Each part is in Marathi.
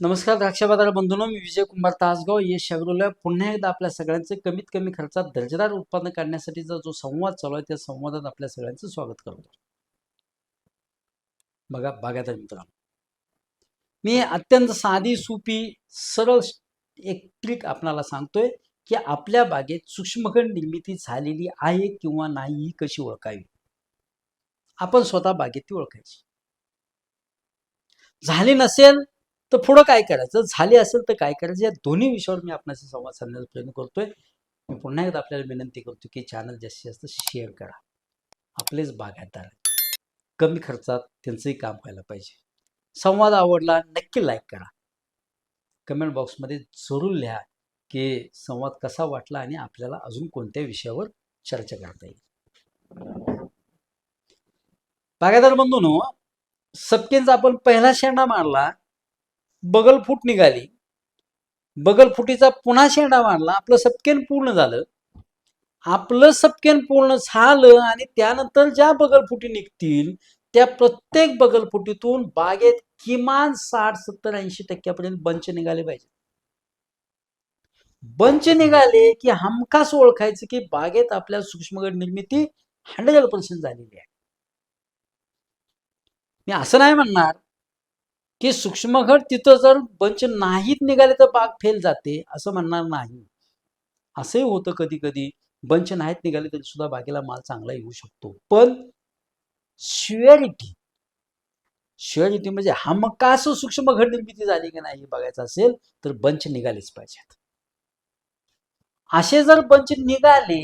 नमस्कार द्राक्ष बाजार बंधूंनो मी विजय कुमार तासगाव. यश शागरोला पुन्हा एकदा आपल्या सगळ्यांचे कमीत कमी खर्चात दर्जेदार उत्पादन काढण्यासाठीचा जो संवाद चालू आहे त्या संवादात आपल्या सगळ्यांचं स्वागत करतो. बघा बागायतर मित्रांनो. मी अत्यंत साधी सोपी सरळ एक ट्रिक आपणाला सांगतोय की आपल्या बागेत सूक्ष्मखंड निर्मिती झालेली आहे किंवा नाही ही कशी ओळखावी? आपण स्वतः बागेत ती ओळखायची. झाली नसेल तर पुढं काय करायचं? झाले असेल तर काय करायचं? या दोन्ही विषयावर मी आपणाशी संवाद साधण्याचा प्रयत्न करतोय. मी पुन्हा एकदा आपल्याला विनंती करतो की चॅनल जास्तीत जास्त शेअर करा. आपलेच बागायतदार कमी खर्चात त्यांचंही काम व्हायला पाहिजे. संवाद आवडला नक्की लाईक करा. कमेंट बॉक्समध्ये जरूर लिहा की संवाद कसा वाटला आणि आपल्याला अजून कोणत्या विषयावर चर्चा करता येईल. बागायतदार बंधून सपकेंचा आपण पहिला शेंडा मारला. बगलफूट निघाली. बगलफुटीचा पुन्हा शेंडा मारला. आपलं सपकेन पूर्ण झालं. आपलं सपकेन पूर्ण झालं आणि त्यानंतर ज्या बगलफुटी निघतील त्या प्रत्येक बगलफुटीतून बागेत किमान साठ सत्तर ऐंशी टक्क्यापर्यंत बंच निघाले पाहिजे. बंच निघाले की हमखास ओळखायचं की बागेत आपल्या सूक्ष्मगड निर्मिती हंड्रेड पर्सेंट झालेली आहे. मी असं नाही म्हणणार की सूक्ष्मघट तिथं जर बंच नाहीत निघाले तर बाग फेल जाते असं म्हणणार नाही. असंही होतं कधी कधी बंच नाहीत निघाले तरी सुद्धा बागेला माल चांगला येऊ शकतो. पण श्युअरिटी श्युअरिटी म्हणजे हमकास सूक्ष्म घट निर्मिती झाली की नाही हे बघायचं असेल तर बंच निघालेच पाहिजेत. असे जर बंच निघाले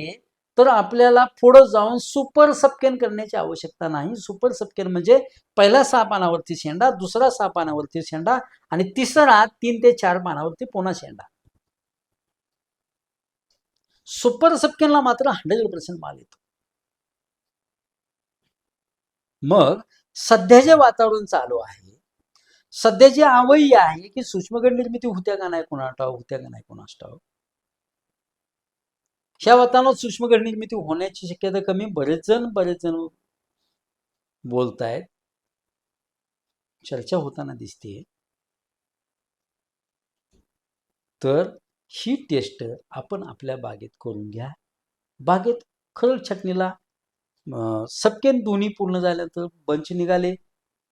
तर आपल्याला पुढं जाऊन सुपर सबकेन करण्याची आवश्यकता नाही. सुपर सबकेन म्हणजे पहिला सहा पानावरती शेंडा दुसरा सहा पानावरती शेंडा आणि तिसरा तीन ते चार पानावरती पुन्हा शेंडा. सुपर सबकेनला मात्र हंड्रेड पर्सेंट माल येतो. मग सध्या जे वातावरण चालू आहे सध्याची आवई आहे की सूक्ष्मगड निर्मिती होत्या का नाही कोणाटाव होत्या का नाही कोणाष्टाव ह्या वातावरणात सूक्ष्म निर्मिती होण्याची शक्यता कमी बरेच जण बरेच जण बोलतायत. चर्चा होताना दिसते तर ही टेस्ट आपण आपल्या बागेत करून घ्या. बागेत खरं छटणीला सपकेन दोन्ही पूर्ण झाल्यानंतर बंच निघाले.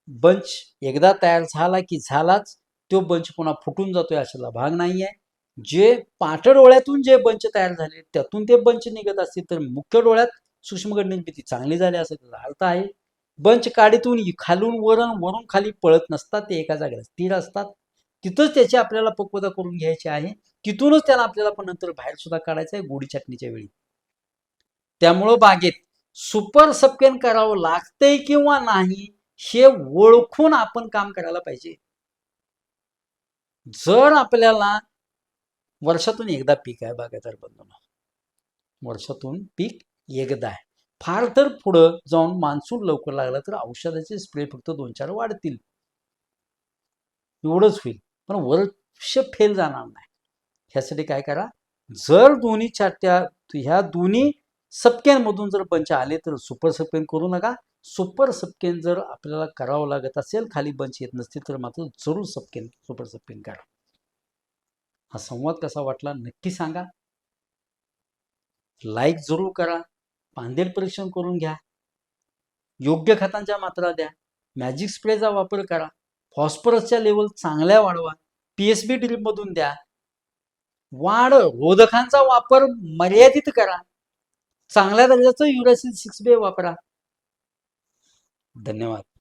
बंच एकदा तयार झाला की झालाच तो बंच पुन्हा फुटून जातोय अशाला भाग नाही आहे जे पाठ डोळ्यातून जे बंच तयार झाले त्यातून ते बंच निघत असतील तर मुख्य डोळ्यात सूक्ष्मगड निर्मिती चांगली झाली असं त्याचा अर्थ आहे. बंच काडीतून खालून वरण वरून खाली पळत नसतात ते एका जागेला स्थिर असतात. तिथंच त्याची आपल्याला पक्वता करून घ्यायची आहे. तिथूनच त्याला आपल्याला पण नंतर बाहेर सुद्धा काढायचं आहे गोडी चटणीच्या वेळी. त्यामुळं बागेत सुपर सबकेन करावं लागतंय किंवा नाही हे ओळखून आपण काम करायला पाहिजे. जर आपल्याला वर्षातून एकदा पीक आहे बागायदार बंधून. वर्षातून पीक एकदा आहे. फार तर पुढं जाऊन मान्सून लवकर लागला तर औषधाचे स्प्रे फक्त दोन चार वाढतील. एवढंच होईल. पण वर्ष फेल जाणार नाही. ह्यासाठी काय करा? जर दोन्ही चाट्या ह्या दोन्ही सपक्यांमधून जर बंच आले तर सुपर सपकेन करू नका. सुपर सपकेन जर आपल्याला करावं लागत असेल खाली बंच येत नसतील तर मात्र जरूर सपकेन सुपर सपकेन करा. हा संवाद कसा वाटला नक्की सांगा. लाईक जरूर करा. पांदेल परीक्षण करून घ्या. योग्य खतांच्या मात्रा द्या. मॅजिक स्प्रेचा वापर करा. फॉस्फरसच्या लेवल चांगल्या वाढवा. पीएसबी ड्रीपमधून द्या. वाढ रोधकांचा वापर मर्यादित करा. चांगल्या दर्जाचं युरासिल सिक्स बे वापरा. धन्यवाद.